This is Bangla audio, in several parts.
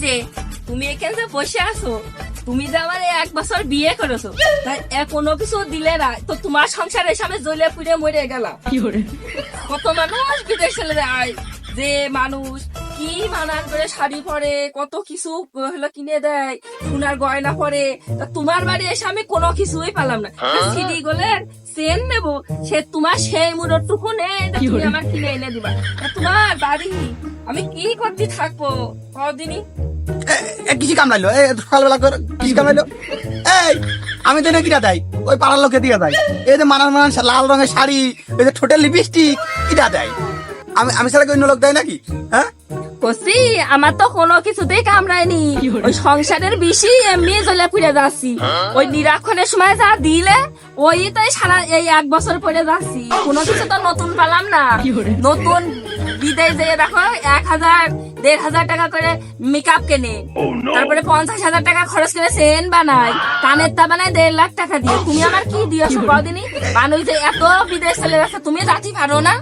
যে তুমি এখানে যে বসে আছো তুমি যে আমার এক বছর বিয়ে করেছ তাই কোনো কিছু দিলে না তো তোমার সংসারের সামনে জ্বলে পুড়ে মরে গেলাম। কত মানুষ বিদেশ চলে যায় যে মানুষ কি মানান করে শাড়ি পরে কত কিছু হলো কিনে দেয় সোনার গয়না পরে। তা তোমার বাড়ি এসে আমি কোনো কিছুই পেলাম না। সিডি গোলের চেন নেব সে তোমার সেই মুরটুকু নেই তুমি আমার কিনে এনে দিবা। তোমার বাড়ি আমি কি করতে থাকব? কদিনই এ কিসি কামড়াইলো? এ সকালবেলা করে কিসি কামড়াইলো? এই আমি তো না কিরা দেয় ওই পাড়ার লোকে দিয়ে দেয়। এই যে মানান মানান লাল রঙের শাড়ি ওই যে ঠোঁটের লিপস্টিক কিরা দেয়? আমি আমি ছাড়া অন্য লোক দেয় নাকি? হ্যাঁ? কসি আমার তো কোনো কিছুতেই কামড়ায়নি। ওই সংসারের বেশি এমনি জ্বলে পুড়ে যাচ্ছি। ওই নিরাক্ষণের সময় যা দিলে ওই তো সারা এই এক বছর পরে যাচ্ছি। কোনো কিছু তো নতুন পেলাম না। নতুন বিদেশ যেয়ে দেখো এক হাজার দেড় হাজার টাকা করে মেকআপ কেনে। তারপরে পঞ্চাশ হাজার টাকা খরচ করে সেন বানায়। কানের তা বানায় দেড় লাখ টাকা দিয়ে। তুমি আমার কি দিয়েছ কদিনই মানুষ যে এত বিদেশ চলে যাচ্ছে তুমি যাচ্ছি পারো না?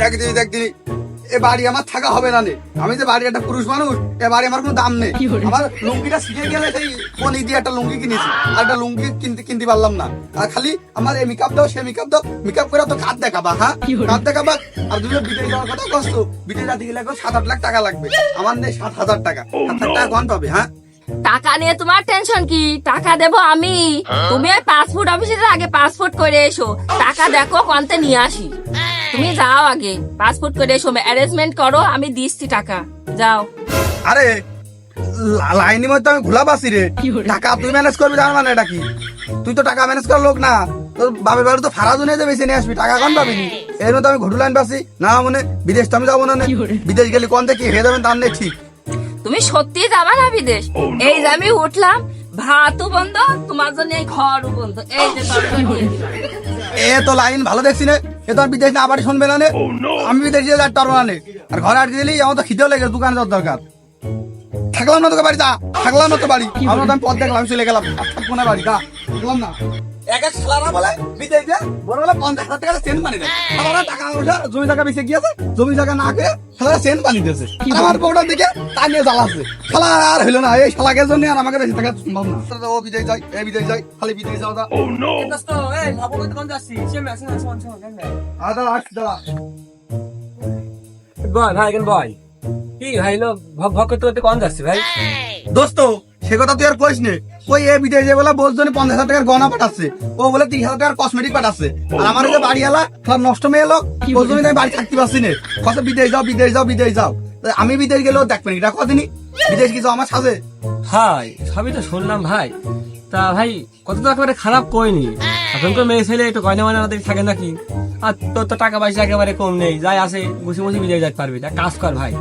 দেখ দিদি দেখ দিদি। এ বাড়ি আমার থাকা হবে না নে। আমি যে বাড়ি একটা পুরুষ মানুষ এ বাড়ি আমার কোনো দাম নেই। আমার লুঙ্গিটা শিখে গেলে সেই কোন দিয়ে একটা লুঙ্গি কিনেছি আর একটা লুঙ্গি কিনতে কিনতে পারলাম না। আর খালি আমার এই মেকআপ দাও সে মেকআপ দাও মেকআপ করে তো কাঁধ দেখাবা হ্যাঁ? কাঁধ দেখাবা আর দুটো বিদেশ যাওয়ার কথা কষ্ট। বিদেশ যাতে গেলে এখন সাত আট লাখ টাকা লাগবে। আমার নেই সাত হাজার টাকা। সাত হাজার টাকা কন পাবে হ্যাঁ? টাকা নিয়ে তোমার টেনশন কি? টাকা দেবো আমি। তুমি ওই পাসপোর্ট অফিসে আগে পাসপোর্ট করে এসো। টাকা দেখো কন্তে নিয়ে আসি। তুমি যাও আগে। পাসপোর্ট করে এসো। অ্যারেঞ্জমেন্ট করো আমি দিচ্ছি টাকা। যাও। আরে লাইনের মধ্যে আমি ঘোলা পাচ্ছি রে। টাকা তুই ম্যানেজ করবি তার মানে এটা কি? তুই তো টাকা ম্যানেজ করার লোক না। তোর বাপের বাড়ি তো ফারা দুনিয়া যে বেশি নিয়ে আসবি। টাকা কন পাবি এর মধ্যে আমি ঘটু লাইন পাচ্ছি না মনে বিদেশ তো আমি যাব না বিদেশ গেলে কোন থেকে হয়ে যাবেন তার নেই ঠিক। তুমি সত্যি যাবা না বিদেশ? এই যে আমি উঠলাম ভাতও বন্ধ তোমার জন্য এই ঘরও বন্ধ। এই যে। এ তো লাইন ভালো দেখছি না। এ তো আর বিদেশ না আবার শুনবে না নে। আমি বিদেশ যাতে পারব না। আর ঘরে আটকে দিলেই আমার তো খিদেও লেগে দোকানে যাওয়ার দরকার। থাকলাম না তোকে বাড়ি যা। থাকলাম না তো বাড়ি। আমরা তো আমি পথ দেখলাম চলে গেলাম। আর থাকব না বাড়ি যা। থাকলাম না। এক এক সালারা বলে বিদেশ দিয়ে বড় বলে পঞ্চাশ হাজার টাকা সেন্ট বানিয়ে দেয়। সালারা টাকা পয়সা জমি জায়গা বেঁচে গিয়েছে জমি জায়গা না খেয়ে সালারা সেন্ট বানিয়ে দিয়েছে। আমার বউটার দিকে তা নিয়ে জ্বালাচ্ছে। শালা আর হইল না এই শালাকের জন্য আর আমাকে বেশি টাকা সম্ভব না। ও বিদেশ যাই এই বিদেশ যাই খালি বিদেশ যাও দা আর দাঁড়া আসছি দাঁড়া। বয় ভাই কেন কি ভাই লো ভক ভক করতে করতে কম যাচ্ছে ভাই? দোস্ত সে কথা তুই আর কইস নে। ওই এ বিদেশে বলে বলছনি পঞ্চাশ হাজার টাকার গহনা পাঠাচ্ছে। ও বলে তিরিশ হাজার টাকার কসমেটিক পাঠাচ্ছে। আর আমার যে বাড়ি এলা সব নষ্ট মেয়ে লোক বলছনি আমি বাড়ি থাকতে পারছি না। কত বিদেশ যাও বিদেশ যাও বিদেশ যাও। আমি বিদেশ গেলেও দেখবেন এটা কদিনই? বিদেশ কিছু আমার সাজে? ভাই সবই তো শুনলাম ভাই। তা ভাই কত তো একেবারে খারাপ কইনি এখনকার মেয়ে ছেলে একটু গয়না ময়না আমাদের থাকে নাকি? আর তোর তো টাকা পয়সা একেবারে কম নেই। যাই আসে বসে বসে বিদেশ যেতে পারবি। তা কাজ কর ভাই।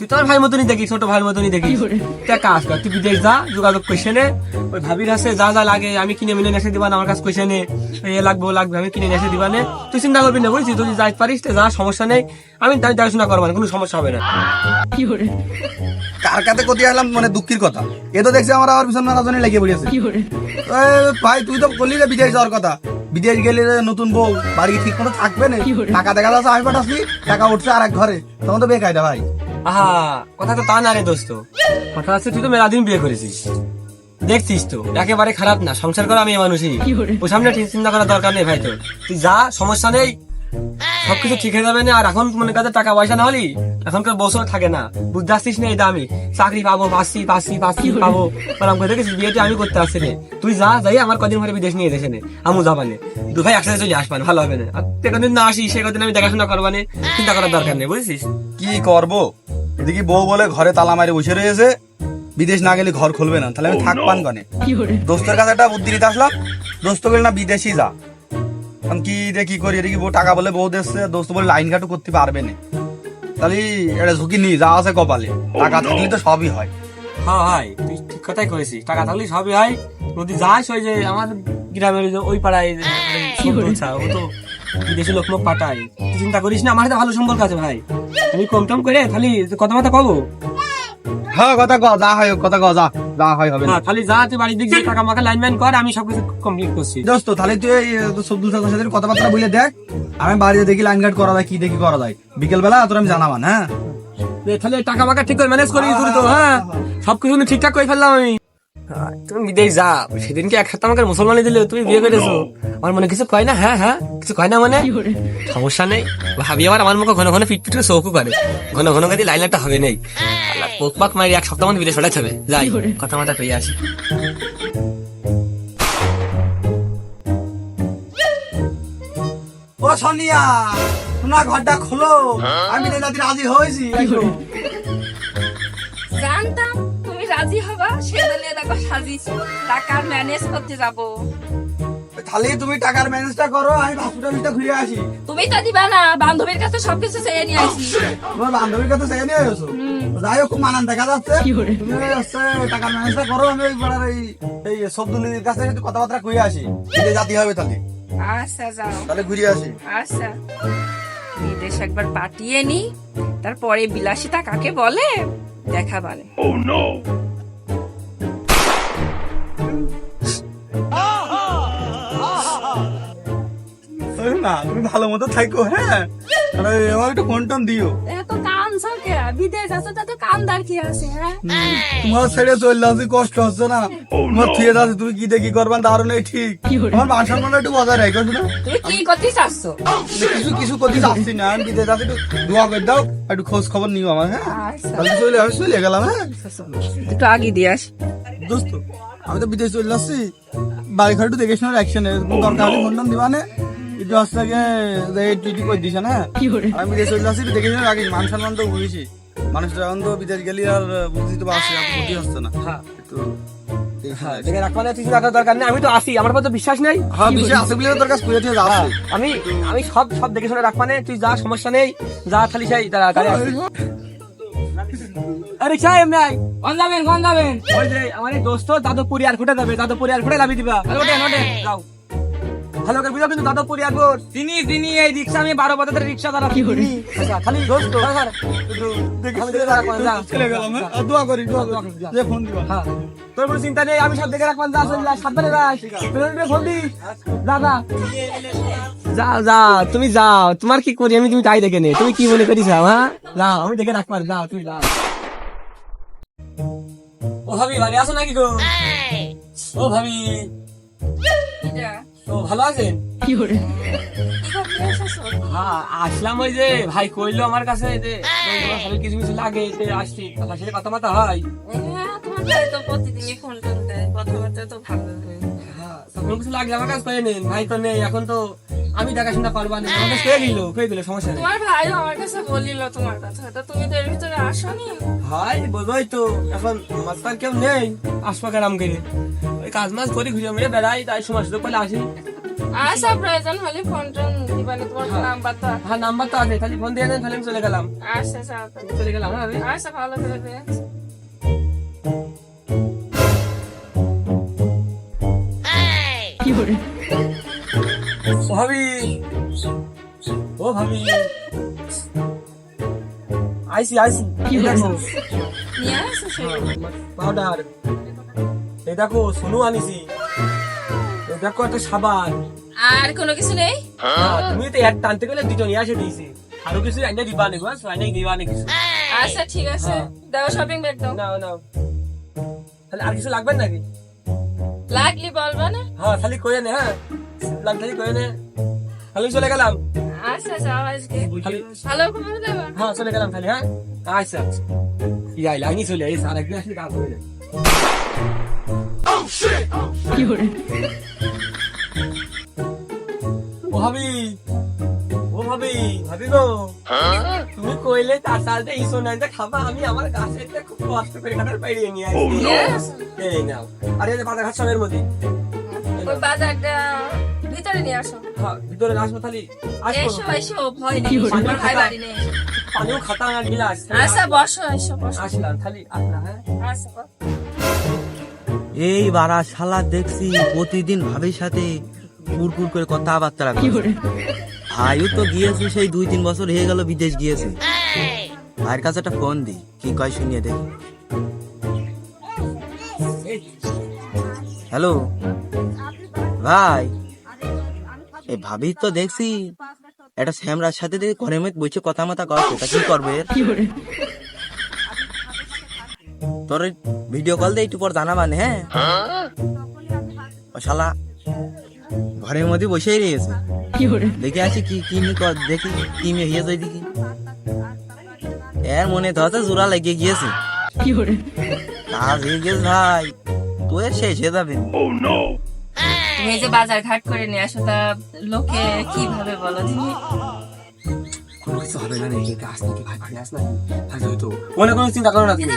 তুই তোর ভাই মতনই দেখি ছোট ভাই মতনই দেখি তা কাজ কর তুই বিদেশ যা যোগাযোগ কইসে নে ওই ভাবির কাছে যা যা লাগে আমি কিনে মিনে এসে দিবা না আমার কাছে কইসে নে এ লাগবে ও লাগবে আমি কিনে এসে দিবা নে। তুই চিন্তা করবি না বুঝছিস? তুই যাইতে পারিস তা যা সমস্যা নেই। আমি তাই দেখাশোনা করব না কোনো সমস্যা হবে না। কার? কাতে কোথায় আসলাম মানে দুঃখের কথা। এ তো দেখছি আমার আবার পিছন রাজনী লেগে পড়েছে ভাই তুই তো বললি যে বিদেশ যাওয়ার কথা। বিদেশ গেলে নতুন বউ বাড়ি ঠিক মতো থাকবে না? টাকা দেখা যাচ্ছে আমি পাঠাচ্ছি টাকা উঠছে আর এক ঘরে। তখন তো বেকায়দা ভাই। আহা কথা তো তা না রে দোস্ত। কথা আছে তুই তো মেলা দিন বিয়ে করেছিস। দেখছিস তো একেবারে খারাপ না সংসার করা আমি মানুষই। ও সামনে চিন্তা করার দরকার নেই ভাই তোর। তুই যা সমস্যা নেই। সবকিছু ঠিক হয়ে যাবে না আর এখন মনে কাছে টাকা পয়সা না হলি এখনকার বছর থাকে না। বুঝতে আসছিস না এটা আমি চাকরি পাবো পাচ্ছি পাচ্ছি পাচ্ছি পাবো। বললাম আমি করতে আসছি তুই যা যাই আমার কদিন পরে বিদেশ নিয়ে দেশে আমু যাবানে দু ভাই একসাথে চলে আসবান ভালো হবে না। আর তুই কদিন না আসিস সে কদিন আমি দেখাশোনা করবানে চিন্তা করার দরকার নেই বুঝছিস? কি করব? এদিকে বউ বলে ঘরে তালা মারি বসে রয়েছে। বিদেশ না গেলে ঘর খুলবে না। তাহলে আমি থাক পান গনে দোস্তের কাছে একটা বুদ্ধি নিতে আসলাম। দোস্ত বলে না বিদেশি যা। এখন কি রে কি করি? এদিকে বউ টাকা বলে বউ দিচ্ছে। দোস্ত বলে লাইন ঘাটও করতে পারবে না। তাহলে এটা ঝুঁকি নি যা আছে কপালে। টাকা থাকলে তো সবই হয়। হ্যাঁ ভাই তুই ঠিক কথাই করেছিস টাকা থাকলে সবই হয়। যদি যাস ওই যে আমাদের গ্রামের ওই পাড়ায় ও তো বিদেশি লোক লোক পাঠায়। তুই চিন্তা করিস না আমার সাথে ভালো সম্পর্ক আছে ভাই। আমি কম টম করে খালি কথা কব। হ্যাঁ কথা যা হয় কথা যা যা হয় হবে না। খালি যা তুই বাড়ির দিক দিয়ে টাকা মাকা লাইনম্যান কর আমি সবকিছু কমপ্লিট করছি। দোস্ত তাহলে তুই সবদুল সাথে সাথে কথাবার্তা বলে দেখ আমি বাড়িতে দেখি লাইন গার্ড করা যায় কি দেখি করা যায়। বিকেল বেলা তোর আমি জানাবান হ্যাঁ? তাহলে টাকা মাকা ঠিক করে ম্যানেজ করি তুই তো হ্যাঁ? সবকিছু ঠিকঠাক করে ফেললাম আমি। তুমি বিদেশ যা। সেদিনকে এক সপ্তাহ আমাকে মুসলমানি দিলে তুমি বিয়ে করেছ। আমার মনে কিছু কয় না? হ্যাঁ হ্যাঁ কিছু কয় না মানে? সমস্যা নেই। ভাবি আবার আমার মুখে ঘন ঘন পিট পিট করে শোকও করে। ঘন ঘন কাজে লাইলাটা হবে নেই। পোক পাক মারি এক সপ্তাহ মধ্যে বিদেশ পাঠাতে হবে যাই কথা মাথা পেয়ে আসি। ও সোনিয়া তোমার ঘরটা খোলো। আমি রাজি হয়েছি। একটু। রাজি হবা সেজন্য দেখো টাকার ম্যানেজ করতে যাব। তাহলে তুমি টাকার ম্যানেজটা করো আমি হসপিটালটা ঘুরে আসি। তুমি তো দিবা না বান্ধবীর কাছে সবকিছু চেয়ে নিয়ে আসি। তোমার বান্ধবীর কাছে চেয়ে নিয়ে গেছো যাই হোক খুব মানান দেখা যাচ্ছে। তুমি হচ্ছে টাকার ম্যানেজটা করো আমি ওই পাড়ার এই এই সবদুলির কাছে একটু কথাবার্তা ঘুরে আসি। বিদেশ জাতি হবে তাহলে। আচ্ছা যাও। তাহলে ঘুরে আসি। আচ্ছা। বিদেশ একবার পাঠিয়ে নি তারপরে বিলাসিতা কাকে বলে? দেখাবানে এই না তুমি ভালো মতো থাকো হ্যাঁ? আরে আমার একটু ফোন টোন দিও। এত কান সকে বিদেশ আছে তাতে কান্দার কি আছে হ্যাঁ? তোমার ছেড়ে চললে আসি কষ্ট হচ্ছে না। তোমার থিয়ে যাচ্ছে তুমি কি দেখি করবা দারুণ এই ঠিক। আমার মান সম্মান একটু বজায় রাখো না তুমি কি করতে চাচ্ছ? কিছু কিছু করতে যাচ্ছি না আমি বিদেশ যাচ্ছি একটু দোয়া করে দাও একটু খোঁজ খবর নিও আমার হ্যাঁ? আচ্ছা। তাহলে চলে আমি চলে গেলাম হ্যাঁ? একটু আগে দিয়ে আস। দোস্ত আমি তো বিদেশ চলে আসছি। বাড়ি ঘর একটু দেখে শোনার অ্যাকশন দরকার হলে ফোন টোন দিবা না। হচ্ছে করে দিছে না? আমি বিদেশ চলে শোনার আগে মান সম্মান তো বুঝেছি। মানুষটা এখন তো বিদেশ গেলি আর বুঝতে তো পারছি হচ্ছে না। হ্যাঁ। দেখে। হ্যাঁ নেই আমি তো আসি আমার তো বিশ্বাস নেই। হ্যাঁ আমি আমি সব সব দেখে শুনে তুই যা সমস্যা নেই যা খালি তারা আরে চাই এমনি আই। কোন যাবেন কোন যাবেন আমার এই দোস্ত দাদবপুরি আর ফুটে যাবে দাদবপুরি আর ফুটে লাভি দিবা। ওঠেন ওঠেন যাও। ভালো করে বুঝো কিন্তু এই রিক্সা আমি বারো রিক্সা দ্বারা কি করি? আচ্ছা খালি দোস্ত হ্যাঁ, হ্যাঁ। আর দোয়া করি দোয়া করি। যে। ফোন দিবা। হ্যাঁ। তোর কোনো চিন্তা নেই আমি সব দেখে রাখবান যা সাবধানে যাস। ফোন দিস। যা যা। যা যা তুমি যাও। তোমার কি করি? আমি তুমি তাই দেখে নে তুমি কি মনে করিস হ্যাঁ? যাও আমি দেখে রাখবার যাও তুমি যাও। ও ভাবি ভাবি আসো নাকি গো? ও ভাবি। ও ভালো আছেন? হ্যাঁ আসলাম ওই যে ভাই কইলো আমার কাছে যে ভালো কিছু কিছু লাগে যে আসছি তার সাথে কথা মাথা হয়? হ্যাঁ, তোমার তো ভালো হ্যাঁ, তখন কিছু লাগলে আমার কাছে করে নিন ভাই তো নেই এখন তো আমি দেখাশোনা করবা না। আমাকে কে দিল? কে দিল? সমস্যা নেই। তোমার ভাইও আমার কাছে বলিল তোমার কথা তো তুমি তো এর ভিতরে আসনি? ভাই বোঝোই তো এখন মাস্টার কেউ নেই। আসবা গ্রাম করে ওই কাজ মাছ করি ঘুরে মুড়ে বেড়াই তাই সময় সুযোগ পেলে আসি। আচ্ছা প্রয়োজন হলে ফোন টোন দিবানি তোমার নাম্বার তো আছে। হ্যাঁ নাম্বার তো আছে খালি ফোন দিয়ে দেন তাহলে আমি চলে গেলাম। আচ্ছা আচ্ছা চলে গেলাম হ্যাঁ আমি আচ্ছা ভালো করে ভাবি। ও ভাবি। I see I see. Powder. এই দেখো সোনু আনিছি। এই দেখো একটা সাবান। আর কোনো কিছু নেই? হ্যাঁ, তুমি তো এক টানতে গেলে দুটো নিয়ে আসে দিয়েছি। আরও কিছু আইনে দিবা নি বাস আইনে দিবা নি কিছু? আচ্ছা ঠিক আছে। দাও শপিং ব্যাগ দাও। নাও নাও। তাহলে আর কিছু লাগবে নাকি? লাগলি বলবা না? হ্যাঁ খালি কয়ে নে হ্যাঁ। লাগ খালি নে। খালি চলে গেলাম। আচ্ছা যাও আজকে খবর হ্যাঁ চলে গেলাম খালি হ্যাঁ? আচ্ছা আচ্ছা। ইয়াই চলে একদিন আসলে কাজ হয়ে যায় ও ভাবি ও ভাবি ভাবি গো। তুমি কইলে তার সাথে এই খাবা আমি আমার কাছে একটা খুব কষ্ট করে কাটার বাইরে নিয়ে আসি এই নাও। আরে বাজার ঘাট সবের মধ্যে। ওই বাজারটা ভিতরে নিয়ে আসো। হ্যাঁ ভিতরে আসব খালি এসো এসো ভয় নেই। আমার ভাই বাড়ি নেই। পানিও খাতা গিলাস। আচ্ছা বসো এসো বসো। আসলাম খালি আসলাম হ্যাঁ? আচ্ছা এই বারা শালা দেখছি প্রতিদিন ভাবির সাথে কুরকুর করে কথাবার্তা রাখে ভাইও তো গিয়েছে সেই দুই তিন বছর হয়ে গেল বিদেশ গিয়েছে। ভাইয়ের কাছে একটা ফোন দি কি কয় শুনিয়ে দেখি। হ্যালো ভাই। এই ভাবি তো দেখছি একটা শ্যামরার সাথে দেখি ঘরের মধ্যে বসে কথা মাথা করছে তা কি করবে? তোর ভিডিও কল দিয়ে একটু পর জানাবানে হ্যাঁ? ও শালা ঘরের মধ্যে বসেই রয়েছে। দেখে আসি কি কি নি কর দেখি কি মেয়ে হয়ে যায় দেখি। এর মনে তো হচ্ছে জোড়া লেগে গিয়েছে। কাজ হয়ে গেছে ভাই তুই শেষ হয়ে যাবে। তুমি যে বাজার ঘাট করে নিয়ে আসো তা লোকে কীভাবে বলো? কোনো কিছু হবে না নাকি আস নাকি ভাই ভাই আস না ভাই তো মনে কোনো চিন্তা করো না তুমি।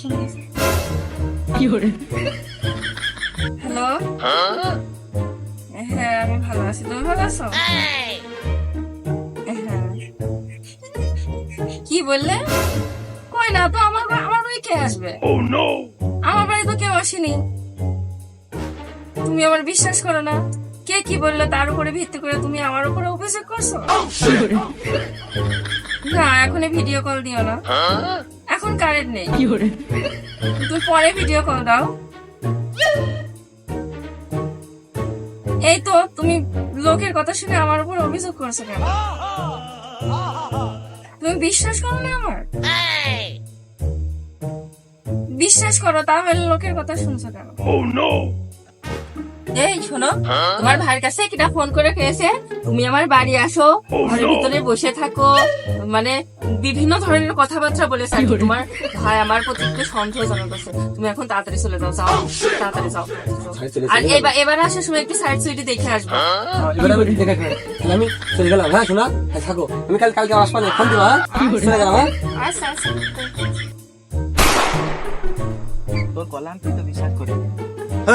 শুনে গেছে। হ্যালো? হ্যাঁ আমি ভালো আছি। তুমি ভালো আছো? হ্যাঁ। কি বললে? কই না তো আমার আমার বাড়ি কে আসবে? আমার বাড়ি তো কেউ আসেনি। তুমি আমার বিশ্বাস করো না? কে কি বলল তার উপরে ভিত্তি করে তুমি আমার উপরে অভিযোগ করছ? না এখনই ভিডিও কল দিও না। এখন কারেন্ট নেই। কি করে তুমি পরে ভিডিও কল দাও। এই তো তুমি লোকের কথা শুনে আমার উপর অভিযোগ করছ কেন? তুমি বিশ্বাস করো না আমার? বিশ্বাস করো তাহলে লোকের কথা শুনছো কেন? এই শোনো তোমার ভাইয়ের কাছে কিটা ফোন করে খেয়েছে তুমি আমার বাড়ি আসো ঘরের ভিতরে বসে থাকো মানে বিভিন্ন ধরনের কথাবার্তা বলেছে আর তোমার ভাই আমার প্রতি একটু সন্দেহজনক আছে। তুমি এখন তাড়াতাড়ি চলে যাও যাও তাড়াতাড়ি যাও। আর এবার এবার আসার সময় একটু সাইড সুইডি দেখে আসব। এবার আমি দেখে খাই আমি চলে গেলাম। হ্যাঁ শোনা হ্যাঁ থাকো। আমি কাল কালকে আসব না ফোন দিবা হ্যাঁ? চলে গেলাম হ্যাঁ? আচ্ছা আচ্ছা তোর কলাম তুই তো বিশ্বাস করি।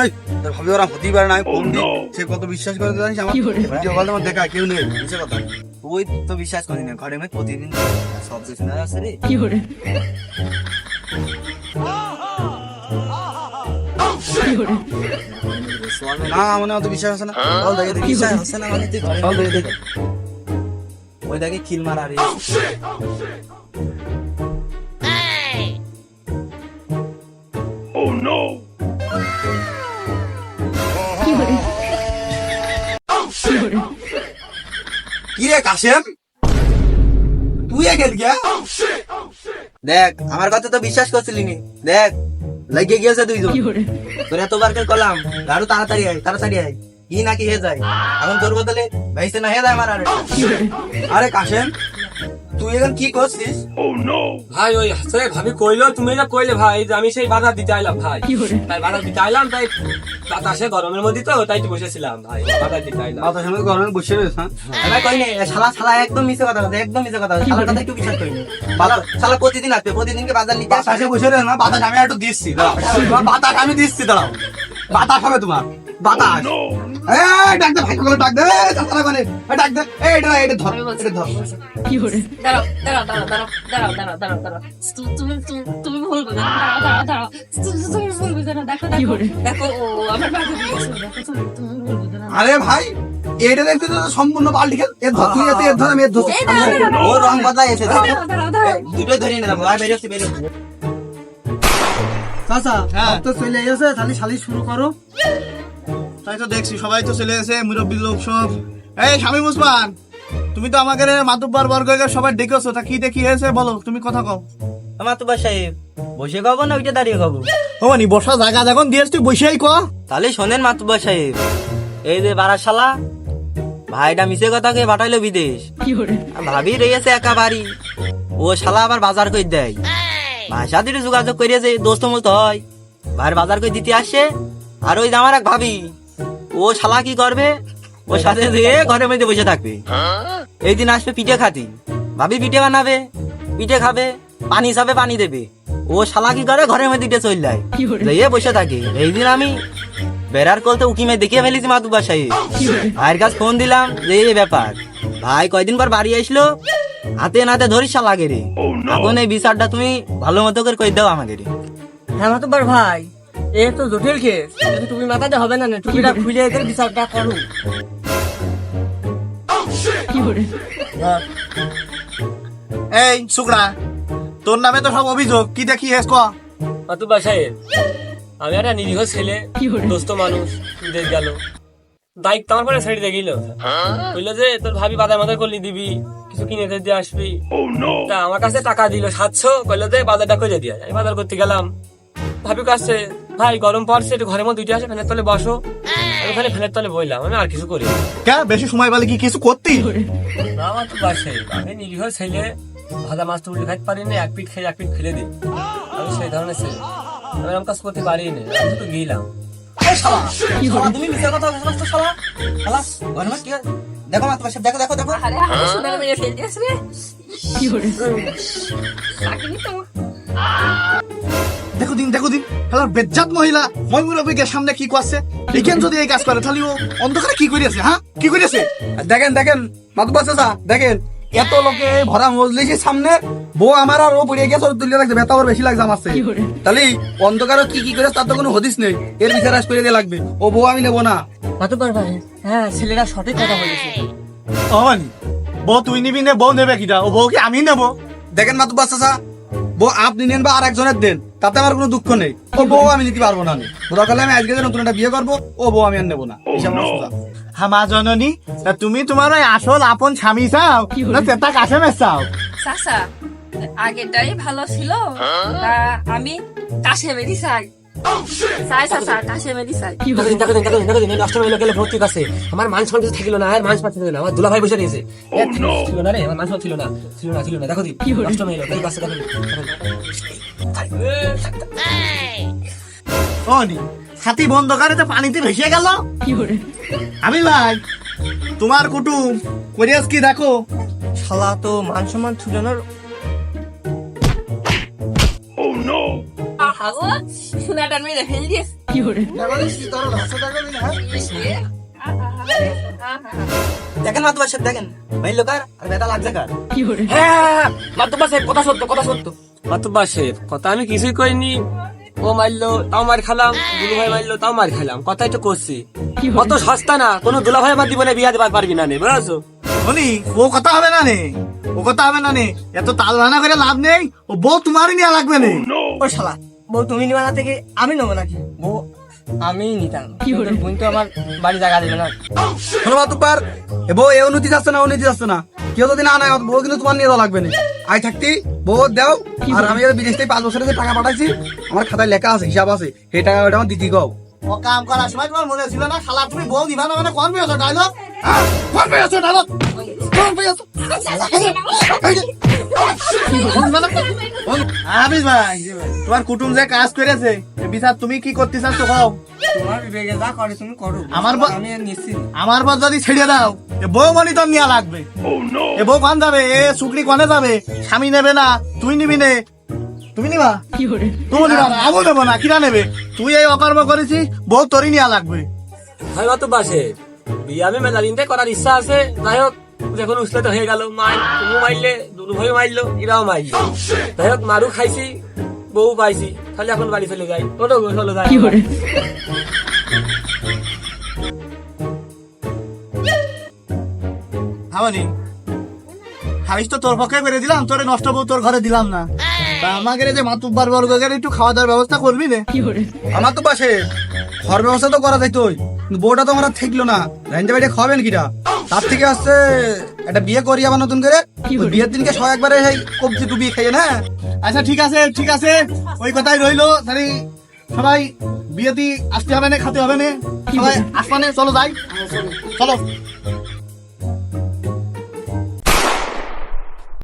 এই তোর ভাবি ওরা হতেই পারে না আমি ফোন দিই সে কত বিশ্বাস করে জানিস? আমার ভিডিও কল আমার দেখা কেউ নেই বুঝছে কথা? তুই তো বিশ্বাস করি না ঘরে মেয়ে প্রতিদিন সব কিছু না আছে রে। না মনে অত বিশ্বাস আছে না। বল দেখে দেখি বিশ্বাস হচ্ছে না মানে তুই ঘরে বল দেখে দেখি। ওই দেখে খিল মারা রে কি রে কাশেম? তুই গেল গিয়া? দেখ আমার কথা তো বিশ্বাস করছিলি নি। দেখ লাগিয়ে গিয়েছে দুইজন। তোর এতবার করে কলাম আরও তাড়াতাড়ি আয় তাড়াতাড়ি আয়। কি নাকি হে যায়? এখন তোর বদলে ভাইসে না হে যায় আমার আরে। আরে কাশেম তুই এখন কি করছিস? ভাই ওই সে ভাবি কইলো তুমি না কইলে ভাই যে আমি সেই বাধা দিতে আইলাম ভাই। তাই বাধা দিতে আইলাম তাই বাতাসে গরমের মধ্যে তো তাই তো বসেছিলাম ভাই বাধা দিতে আইলাম। মাথার সামনে গরমে বসে রয়েছ হ্যাঁ? আমি কই নাই শালা শালা একদম মিছে কথা বলছে একদম মিছে কথা শালার কথা একটু বিশ্বাস করি শালা শালা প্রতিদিন আসবে প্রতিদিনকে বাজার নিতে বাতাসে বসে রয়েছ না বাতাস আমি একটু দিচ্ছি বাতাস আমি দিচ্ছি দাঁড়াও। বাতাস হবে তোমার। বাতাস। এই ভাই ডাক দে ডাক দে এটা তুমি আরে ভাই এটা দেখতে তো সম্পূর্ণ পাল্টি খেল এর ধর তুই এতে ধর আমি ধর ও রং বদলাই এসে দুটো ধরে চাচা তো চলে এসে তাহলে শালি শুরু করো তাই তো দেখছি সবাই তো চলে এসে মুরব্বী লোক সব। এই স্বামী মুসমান তুমি তো আমাকে মাতুব্বার বর্গকে সবাই ডেকেছো তা কি দেখি হয়েছে বলো তুমি কথা কও। আমার তো বাসায় বসে খাব না ওইটা দাঁড়িয়ে খাব ওমানি বসা জায়গা যখন দিয়েছ তুই বসেই ক। তাহলে শোনেন মাতুবা সাহেব এই যে বারার শালা ভাইটা মিশে কথাকে পাঠাইলো বিদেশ। ভাবি রয়েছে একা বাড়ি ও শালা আবার বাজার করে দেয়। ভাই সাথে যোগাযোগ করিয়েছে দোস্ত মতো হয়। ভাইয়ের বাজার করে দিতে আসে? আর ওই আমার এক ভাবি ও শালা কি করবে? ও সাথে দিয়ে ঘরের মধ্যে বসে থাকবে। এই দিন আসবে পিঠে খাতি। ভাবি পিঠে বানাবে পিঠে খাবে পানি হিসাবে পানি দেবে। ও শালা কি করে? ঘরের মধ্যে দিয়ে চলে যায় যাইয়ে বসে থাকে। এই দিন আমি বেড়ার কলতে উকিমে দেখিয়ে ফেলেছি মাতুব বাসায়। ভাইয়ের কাছে ফোন দিলাম যে এই ব্যাপার। ভাই কয়দিন পর বাড়ি আসলো? হাতে নাতে ধরিস লাগে রে। এখন এই বিচারটা তুমি ভালো মতো করে কই দাও আমাকে রে। হ্যাঁ মাতুব্বার ভাই। এ তো জটিল কেস। টুপি মাথাতে হবে না না টুপিটা খুলে এদের বিচারটা করো। এই শুকরা তোর নামে তো সব অভিযোগ। কি দেখি হেস সাহেব আমি একটা নিরীহ ছেলে দোস্ত মানুষ বিদেশ গেল। বাইক তোমার পরে ছেড়ে দিয়ে গেল। বলল যে তোর ভাবি বাদার মাথায় করলি দিবি কিছু কিনে দিয়ে আসবি। তা আমার কাছে টাকা দিল সাতশো কইলো যে বাজারটা করে দিয়া আমি বাজার করতে গেলাম। ভাবি কাছে ভাই গরম পড়ছে একটু ঘরের মধ্যে উঠে আসে ফ্যানের তলে বসো। আমি ওখানে ফ্যানের তলে বইলাম আমি আর কিছু করি না। কে বেশি সময় পেলে কি কিছু করতি? না, আমার তো বাসে আমি নিরীহ ছেলে ভাজা মাছ তো উল্টে খাইতে পারি না এক পিঠ খেয়ে এক পিঠ ফেলে দিই। আমি সেই ধরনের ছেলে। আমি এরকম কাজ করতে পারি না আমি তো গেলাম তুমি মিথ্যা কথা বলছো তো শালা। শালা ঘরে মাছ কি হয়? দেখো মা তোমার দেখো দেখো দেখো। আরে সোনার মেরে ফেল দিয়েছে রে। চাকরি তো। দেখো দিন দেখো দিন। খেলার বেজ্জাত মহিলা মই মুরব্বীকে সামনে কি করছে এখান যদি এই কাজ করে তাহলে ও অন্ধকারে কি আছে হ্যাঁ? কি করিয়াছে দেখেন দেখেন মাতুবা চাচা দেখেন এত লোকে ভরা মজলিসের সামনে বউ আমার আর ও পড়ে গেছে তুলে রাখছে ব্যথা ওর বেশি লাগছে আমার। তাহলে অন্ধকারে কি কি করে তার তো কোনো হদিস নেই। এর বিচার আজ করে দিয়ে লাগবে। ও বউ আমি নেব না। মাতুব্বর ভাই হ্যাঁ ছেলেরা সঠিক কথা বলেছে। অমানি বউ তুই নিবি নে বউ নেবে কিটা? ও বউ কি আমি নেব। দেখেন মাতুবা চাচা বউ আপনি নেন বা আর একজনের দেন তাতে আমার কোনো দুঃখ নেই। ও বউ আমি নিতে পারব না আমি। হলে আমি আজকে যে নতুন একটা বিয়ে করব ও বউ আমি আর নেব না। হামা জননী তা তুমি তোমার ওই আসল আপন স্বামী চাও? না তেতা কাছে মেশ চাও? চাচা আগেরটাই ভালো ছিল। তা আমি কাছে বেরি হয়ে আমার মান সম্মান না আর মান ছিল না আমার দুলা ভাই বসে রয়েছে ছিল না রে আমার মান ছিল না ছিল না ছিল না দেখো দিন নষ্ট হয়ে গেল কাছে দেখো দিন, দেখো দিন। অনি হাতি বন্ধ করে তো পানিতে ভেসে গেল আমি ভাই তোমার কুটুম করিয়াস কি দেখো শালা তো মান সম্মান ছিল না আহা গো সোনাটা মেরে ফেল দিয়েছে দেখেন মা তোমার সাথে দেখেন। ভাই লোকার আর বেটা লাগছে কার? হ্যাঁ মাতুব্বা সাহেব কথা সত্য কথা সত্য। মাতুব্বা সাহেব কথা আমি কিছুই করিনি ও মারলো তাও মার খালাম। দুলু ভাই মারলো তাও মার খালাম। কথাই তো করছি কত সস্তা না কোনো দুলা ভাই আমার জীবনে বিয়া দিবার পারবি না নে বুঝছ? অনি ও কথা হবে না নে? ও কথা হবে না নে? এত তাল ভানা করে লাভ নেই ও বউ তোমারই নেওয়া লাগবে নে। ও শালা বউ তুমি নিবা না থেকে আমি নেব নাকি? বউ আমি নিতাম। তোর বোন তো আমার বাড়ি জায়গা দেবে না। শোনো মাতুব্বার এ বউ এ উন্নতি যাচ্ছে না উন্নতি যাচ্ছে না। কেউ যদি না নেয় বউ কিন্তু তোমার নিয়ে যাওয়া লাগবে না। আই থাকতি বউ দাও। আর আমি বিদেশ থেকে পাঁচ বছরে যে টাকা পাঠাইছি আমার খাতায় লেখা আছে হিসাব আছে সেই টাকা ওটা আমার দিদি গাও ও কাম করার সময় তোমার মনে ছিল না শালা তুমি বউ দিবা না মানে কোন পেয়েছ ডায়লগ কোন পেয়েছ ডায়লগ তোমার কুটুম যে কাজ করেছে বিচার তুমি কি করতে চাচ্ছ কও? তোমার বিবেকে যা করে তুমি করো আমার আমি পর যদি ছেড়ে দাও বউ মনি তোর নেওয়া লাগবে এ বউ কান যাবে এ শুকরি কনে যাবে স্বামী নেবে না তুই নিবি নে। তুমি নিবা? তুমি নিবা না আমিও নেব না কিনা নেবে? তুই এই অকর্ম করেছি বউ তোরই নেওয়া লাগবে। ভাই মাতুব্বা সাহেব বিয়া আমি মেলা দিনতে করার ইচ্ছা আছে যাই হোক যখন উসলে তো হয়ে গেল মাই তুমি মারলে দুলু ভাই মারলো এরাও মারলো যাই হোক মারু খাইছি বউ পাইছি তাহলে এখন বাড়ি চলে যাই। ওটো চলো যাই। হামানি হারিস তো তোর পক্ষে করে দিলাম তোরে নষ্ট বউ তোর ঘরে দিলাম না। আমাকে যে মাতুব্বার বর্গের একটু খাওয়া দাওয়ার ব্যবস্থা করবি রে আমার তো পাশে ঘর ব্যবস্থা তো করা যাইতোই কিন্তু বউটা তো আমার থাকল না। রাইন্দে বাইরে খাওয়াবেন কিটা তার থেকে হচ্ছে একটা বিয়ে করি আবার নতুন করে বিয়ের দিনকে সব একবারে সেই কবজি টুবি খাইয়ে না আচ্ছা ঠিক আছে ঠিক আছে। ওই কথাই রইল। তাহলে সবাই বিয়েতে আসতে হবে না খাতে হবে না। সবাই আসবানে চলো যাই। চলো।